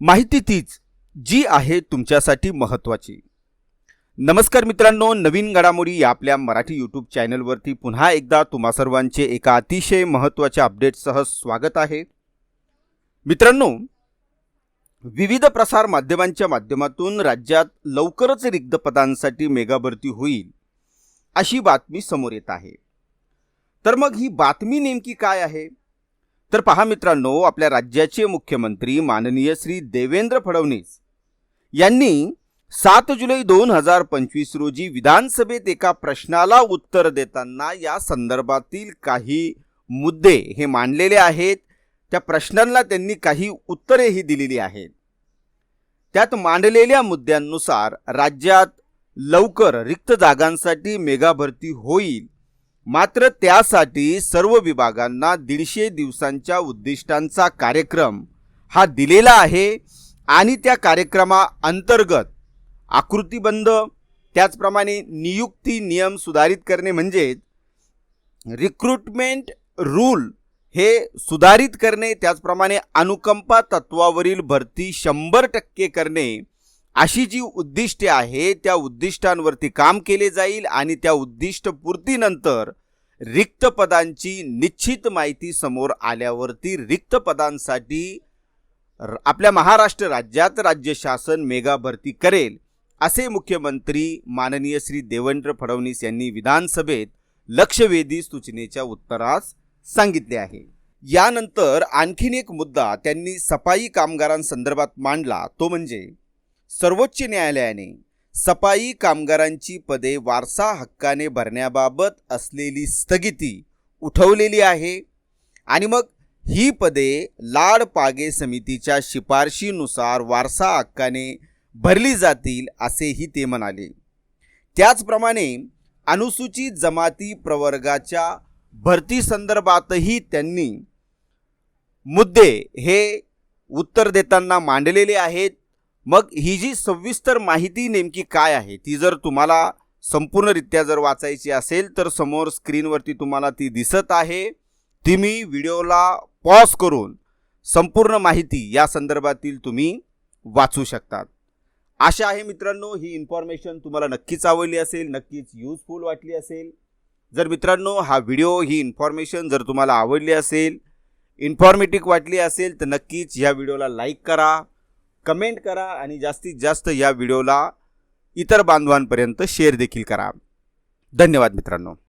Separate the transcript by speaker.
Speaker 1: माहिती तीच जी आहे तुमच्यासाठी महत्त्वाची. नमस्कार मित्रांनो नवीन घडामोडी या आपल्या मराठी यूट्यूब चॅनलवरती पुन्हा एकदा तुम्हा सर्वांचे एका अतिशय महत्त्वाच्या अपडेटसह स्वागत आहे. मित्रांनो विविध प्रसार माध्यमांच्या माध्यमातून राज्यात लवकरच रिक्त पदांसाठी मेगा भरती होईल अशी बातमी समोर येत आहे. तर मग ही बातमी नेमकी काय आहे? तर पहा मित्रांनो आपल्या राज्याचे मुख्यमंत्री माननीय श्री देवेंद्र फडणवीस यांनी सात जुलै दोन हजार पंचवीस रोजी विधानसभेत एका प्रश्नाला उत्तर देताना या संदर्भातील काही मुद्दे हे मांडलेले आहेत. त्या प्रश्नांना त्यांनी काही उत्तरेही दिलेली आहेत. त्यात मांडलेल्या मुद्द्यांनुसार राज्यात लवकर रिक्त जागांसाठी मेगा भरती होईल मात्र त्यासाठी सर्व विभागांना दीडशे दिवसांच्या उद्दिष्टांचा कार्यक्रम हा दिलेला आहे आणि त्या कार्यक्रमाअंतर्गत आकृतीबंध त्याचप्रमाणे नियुक्ती नियम सुधारित करणे म्हणजेच रिक्रुटमेंट रूल हे सुधारित करणे त्याचप्रमाणे अनुकंपा तत्वावरील भरती शंभर टक्के करणे अशी जी उद्दिष्टे आहे त्या उद्दिष्टांवरती काम केले जाईल आणि त्या उद्दिष्टपूर्तीनंतर रिक्त पदांची निश्चित माहिती समोर आल्यावरती रिक्त पदांसाठी र- आपल्या महाराष्ट्र राज्यात राज्य शासन मेगा भरती करेल असे मुख्यमंत्री माननीय श्री देवेंद्र फडणवीस यांनी विधानसभेत लक्षवेधी सूचनेच्या उत्तरास सांगितले आहे. यानंतर आणखीन एक मुद्दा त्यांनी सफाई कामगारांसंदर्भात मांडला तो म्हणजे सर्वोच्च न्यायालयाने सफाई कामगारांची पदे वारसा हक्काने भरण्याबाबत असलेली स्थगिती उठवलेली आहे. आणि मग ही पदे लाड पागे समितीच्या शिफारशीनुसार वारसा हक्काने भरली जातील असेही ते म्हणाले. त्याचप्रमाणे अनुसूचित जमाती प्रवर्गाच्या भरती संदर्भातही त्यांनी मुद्दे हे उत्तर देताना मांडलेले आहेत. मग ही जी सविस्तर माहिती नेमकी काय आहे ती जर तुम्हाला संपूर्णरित्या जर वाचायची असेल तर समोर स्क्रीनवरती तुम्हाला ती दिसत आहे. ती मी व्हिडिओला पॉज करून संपूर्ण माहिती या संदर्भातील तुम्ही वाचू शकतात. आशा आहे मित्रांनो ही इन्फॉर्मेशन तुम्हाला नक्कीच आवडली असेल नक्कीच यूजफुल वाटली असेल. जर मित्रांनो हा व्हिडिओ ही इन्फॉर्मेशन जर तुम्हाला आवडली असेल इन्फॉर्मेटिव्ह वाटली असेल तर नक्कीच ह्या व्हिडिओला लाईक करा. कमेंट करा आणि जास्तीत जास्त या व्हिडिओला इतर बांधवांपर्यंत शेअर देखील करा. धन्यवाद मित्रांनो.